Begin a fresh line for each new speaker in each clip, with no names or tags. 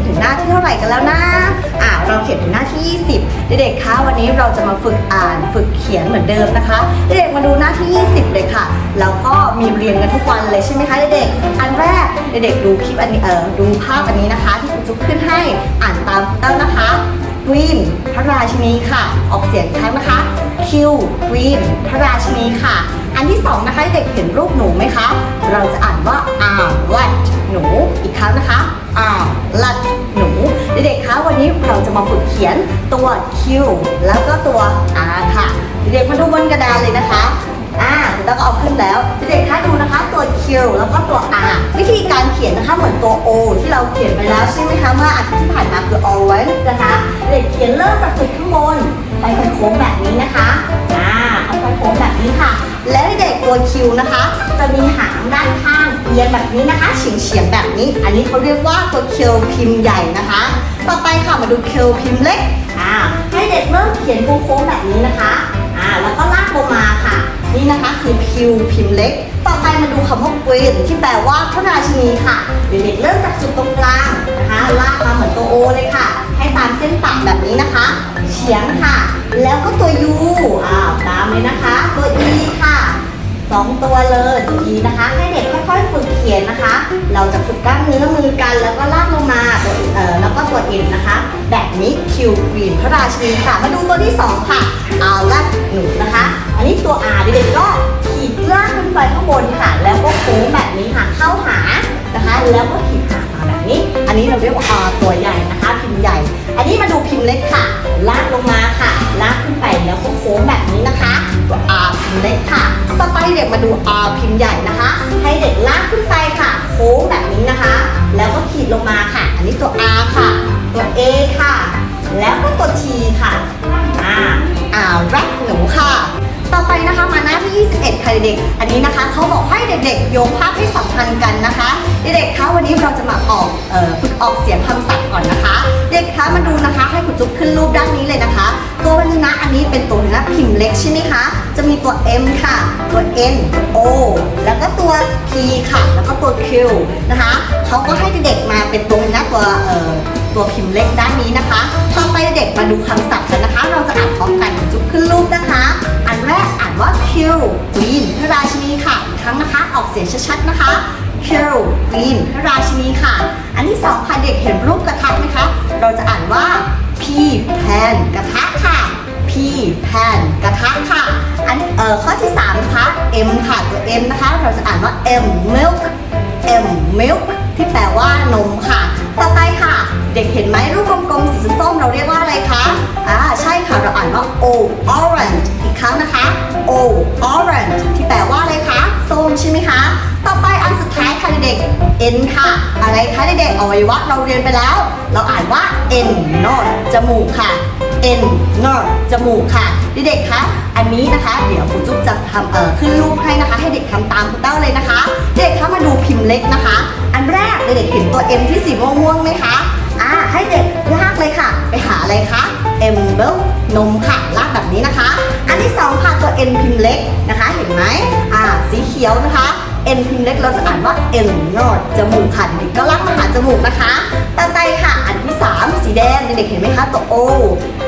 ๆถึงหน้าที่เท่าไหร่กันแล้วนะอ่าเราเขียนถึงหน้าที่ 20 เด็กๆคะวันนี้เราจะมาฝึกอ่านฝึกเขียนเหมือนเดิมนะคะ เด็กๆมาดูหน้าที่ 20 เลยค่ะแล้วก็มีเรียนกันทุกวันเลยใช่ไหมคะเด็กๆอันแรกเด็กๆดูคลิปอันนี้เออดูภาพอันนี้นะคะ ที่คุณจุ๊บขึ้นให้อ่านตามเต้านะคะ Queen พระราชินีค่ะ ออกเสียงครั้งนะคะ Q Queen พระราชินีค่ะ อันที่สองนะคะเด็กเห็นรูปหนูไหมคะ เราจะอ่านว่า R lat หนูอีกครั้งนะคะ ตัว Q แล้วก็ตัว R ค่ะเด็กๆมาดูบนกระดานเลยนะคะอ่าแล้วก็เอาขึ้นแล้วเด็กๆคะดูนะคะตัว Q แล้วก็ตัว R วิธีการเขียนนะคะเหมือนตัว O ที่เราเขียนไปแล้วใช่ไหมคะเมื่ออาทิตย์ที่ผ่านมาคือ orange นะคะ เด็กเขียนเริ่มจากจุดข้างบนไปเป็นโค้งแบบนี้นะคะอ่าเอาไปโค้งแบบนี้ค่ะ และเด็กตัว Q นะคะ จะมีหางด้านข้างเอียงแบบนี้นะคะเฉียงเฉียงๆแบบนี้ อันนี้เขาเรียกว่าตัว Q พิมพ์ใหญ่นะคะ ต่อไปค่ะมาดู Q พิมพ์เล็กอ่าให้เด็กเริ่มเขียนโค้งๆแบบนี้นะคะอ่าแล้วก็ลากลงมาค่ะ นี่นะคะคือ Q พิมพ์เล็ก ต่อไปมาดูคำว่า Queen ที่แปลว่าพระราชินีค่ะเด็กๆเริ่มจากจุดตรงกลางนะคะลากมาเหมือนตัว O เลยค่ะ ให้ตามเส้นปากแบบนี้นะคะ เฉียงค่ะ แล้วก็ตัว U ตัวเลยตัว E นะคะ ให้เด็กค่อยๆฝึกเขียนนะคะ เราจะฝึกกล้ามเนื้อมือกัน แล้วก็ลากลงมาตัวเอ่อแล้วก็ตัว N นนะคะ แบบนี้ Q Queen พระราชินีค่ะ มาดูตัวที่สองค่ะเอาละหนูนะคะ อันนี้ตัว R เด็กๆก็ขีดลากขึ้นไปข้างบนค่ะ แล้วก็โค้งแบบนี้ค่ะเข้าหานะคะ แล้วก็ขีดหางมาแบบนี้ อันนี้เราเรียกว่าตัวใหญ่นะคะพิมพ์ใหญ่ นนี้นะคะเขาบอกให้เด็กๆ โยงภาพให้สัมพันธ์กันนะคะ เด็กๆคะวันนี้เราจะมาออกฝึกออกเสียงคำศัพท์ก่อนนะคะ เด็กคะมาดูนะคะ ให้คุณจุ๊บขึ้นรูปด้านนี้เลยนะคะ ตัวพยัญชนะอันนี้เป็นตัวพยัญชนะพิมพ์เล็กใช่ไหมคะ จะมีตัว M ค่ะ ตัว N ตัว O แล้วก็ตัว P ค่ะ แล้วก็ตัว Q นะคะเขาก็ให้เด็กๆมาเป็นตัวพยัญชนะตัวเอ่อ ตัวพิมพ์เล็กด้านนี้นะคะ ต่อไปเด็กมาดูคำศัพท์กันนะคะ เราจะอ่านพร้อมกันจุ๊บขึ้นรูปนะคะ อันแรกอ่านว่า Q Queen พระราชินีค่ะอีกครั้งนะคะ ออกเสียงชัดๆนะคะ Q Queen พระราชินีค่ะ อันที่สองค่ะเด็กเห็นรูปกระทะไหมคะ เราจะอ่านว่า P Pan กระทะค่ะ P Pan กระทะค่ะ อันเอ่อข้อที่สามนะคะ M ค่ะตัว M นะคะ เราจะอ่านว่า M milk M milk ที่แปลว่านมค่ะ ต่อไปค่ะ เด็กเห็นไหมรูปกลมๆสีส้มๆเราเรียกว่าอะไรคะอ่าใช่ค่ะเราอ่านว่า O orange อีกครั้งนะคะ O orange ที่แปลว่าอะไรคะส้มใช่ไหมคะ ต่อไปอันสุดท้ายค่ะเด็ก N ค่ะ อะไรคะเด็กๆอวัยวะเราเรียนไปแล้ว เราอ่านว่า N นอดจมูกค่ะ N nose จมูกค่ะเด็กๆคะอันนี้นะคะ เดี๋ยวครูจุ๊บจะทำเอ่อขึ้นรูปให้นะคะ ให้เด็กทำตามคุณเต้าเลยนะคะ เด็กคะมาดูพิมพ์เล็กนะคะ อันแรกเด็กๆเห็นตัว M ที่สีม่วงๆไหมคะอ่าให้เด็กลากเลยค่ะ ไปหาอะไรคะ M b e l นมค่ะลากแบบนี้นะคะ อันที่สองค่ะตัว N พิมพ์เล็กนะคะ เห็นไหมอ่าสีเขียวนะคะ N พิมพ์เล็กเราจะอ่านว่า N nose จมูกค่ะเด็กก็ลากมาหาจมูกนะคะ แดงเด็กๆเห็นไหมคะตัว O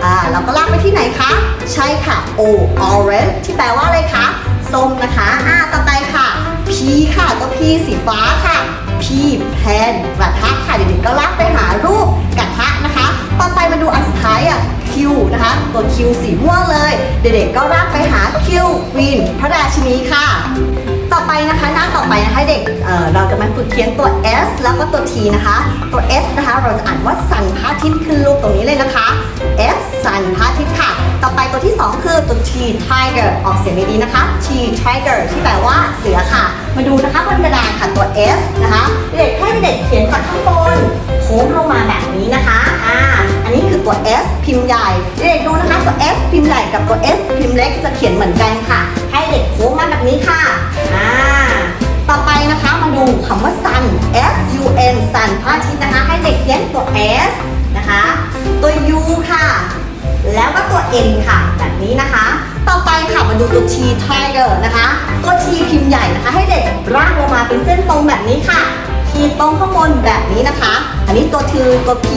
อ่าเราก็ลากไปที่ไหนคะ ใช่ค่ะ O orange ที่แปลว่าอะไรคะส้มนะคะอ่าต่อไปค่ะ P ค่ะตัว P สีฟ้าค่ะ P แพนกระทะค่ะเด็กๆก็ลากไปหารูปกระทะนะคะต่อไปมาดูอันสุดท้ายอะ Q นะคะตัว Q สีม่วงเลย เด็กๆก็ลากไปหา Q Queen พระราชินีค่ะ ต่อไปนะคะหน้าต่อไปนะคะเด็กเอ่อเราจะมาฝึกเขียนตัว S แล้วก็ตัว T นะคะ ตัว S นะคะเราจะอ่านว่าสันพระอาทิตย์ขึ้นรูปตรงนี้เลยนะคะ S สันพระอาทิตย์ค่ะ ต่อไปตัวที่ 2 คือตัว T tiger ออกเสียงดีๆนะคะ T tiger ที่แปลว่าเสือค่ะ มาดูนะคะบนกระดานค่ะตัว S นะคะเด็กให้เด็กเขียนจากข้างบนโค้งลงมาแบบนี้นะคะอ่าอันนี้คือตัว S พิมพ์ใหญ่เด็กดูนะคะตัว S พิมพ์ใหญ่กับตัว S พิมพ์เล็กจะเขียนเหมือนกันค่ะ ให้เด็กโค้งมาแบบนี้ค่ะอ่าต่อไปนะคะมาดูคำว่า sun S U N sun พระอาทิตย์นะคะให้เด็กเขียนตัว S นะคะ ตัว U ค่ะ แล้วก็ตัว N ค่ะแบบนี้นะคะ ต่อไปค่ะมาดูตัว T tiger นะคะ ตัว T พิมพ์ใหญ่นะคะ ให้เด็กร่างลงมาเป็นเส้นตรงแบบนี้ค่ะขีดตรงข้างบนแบบนี้นะคะ อันนี้ตัวทีตัว P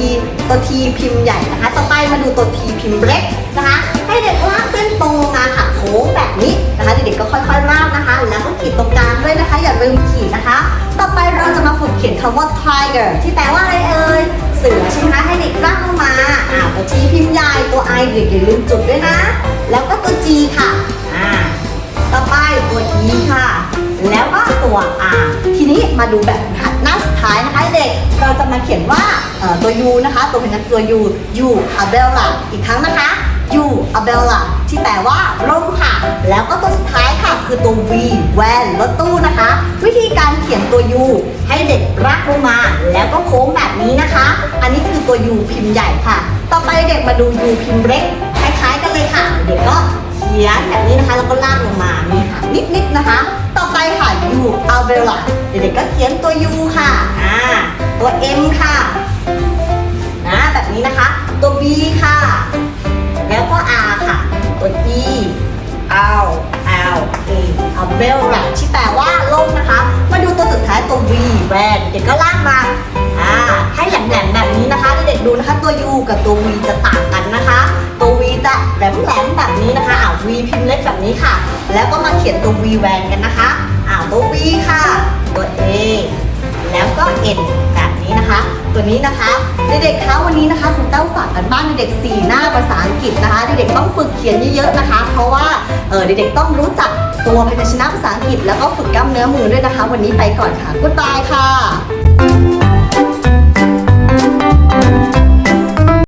ตัว T พิมพ์ใหญ่นะคะ ต่อไปมาดูตัว T พิมพ์เล็กนะคะ ให้เด็กลากเส้นตรงมาค่ะโค้งแบบนี้ นะคะเด็กๆก็ค่อยๆลากนะคะ แล้วก็ขีดตรงกลางด้วยนะคะ อย่าลืมขีดนะคะ ต่อไปเราจะมาฝึกเขียนคำว่า tiger ที่แปลว่าอะไรเอ่ยเสือใช่ไหมคะให้เด็กลากลงมาอ่าตัว T พิมพ์ใหญ่ตัว I เด็กอย่าลืมจุดด้วยนะ แล้วก็ตัว G ค่ะอ่าต่อไปตัว E ค่ะ แล้วก็ตัว R ทีนี้มาดูแบบหัดหน้าสุดท้ายนะคะเด็กเราจะมาเขียนว่าตัว U นะคะ ตัวเป็นตัว U U umbrella อีกครั้งนะคะ U umbrella ที่แปลว่าร่มค่ะ แล้วก็ตัวสุดท้ายค่ะคือตัว V van รถตู้นะคะ วิธีการเขียนตัว U ให้เด็กรักลงมา แล้วก็โค้งแบบนี้นะคะ อันนี้คือตัว U พิมพ์ใหญ่ค่ะ ต่อไปเด็กมาดู U พิมพ์เล็กคล้ายๆกันเลยค่ะ เด็กก็เขียนแบบนี้นะคะแล้วก็ลากลงมามีหางนิดๆนะคะ ต่อไปค่ะ U umbrella เด็กๆก็เขียนตัว U ค่ะอ่าตัว M ค่ะนะแบบนี้นะคะ ตัว B ค่ะ แล้วก็ R ค่ะตัว E L L A umbrella ที่แปลว่าล่มนะคะ มาดูตัวสุดท้ายตัว V van เด็กก็ลากมาอ่าให้แหลมๆแบบนี้นะคะเด็กๆดูนะคะตัว U กับตัว V จะต่างกันนะคะ ตัว V จะแหลมๆแบบนี้นะคะอ่า V พิมพ์เล็กแบบนี้ค่ะ แล้วก็มาเขียนตัว V van กันนะคะอ่าตัว V ค่ะ ตัว A แล้วก็ N นะคะ ตัวนี้นะคะเด็กๆคะวันนี้นะคะคุณเต้าฝากกันบ้านเด็กๆ4หน้าภาษาอังกฤษนะคะ เด็กๆต้องฝึกเขียนเยอะๆนะคะ เพราะว่าเออเด็กๆต้องรู้จักตัวพยัญชนะภาษาอังกฤษแล้วก็ฝึกกล้ามเนื้อมือด้วยนะคะ วันนี้ไปก่อนค่ะ Goodbye ค่ะ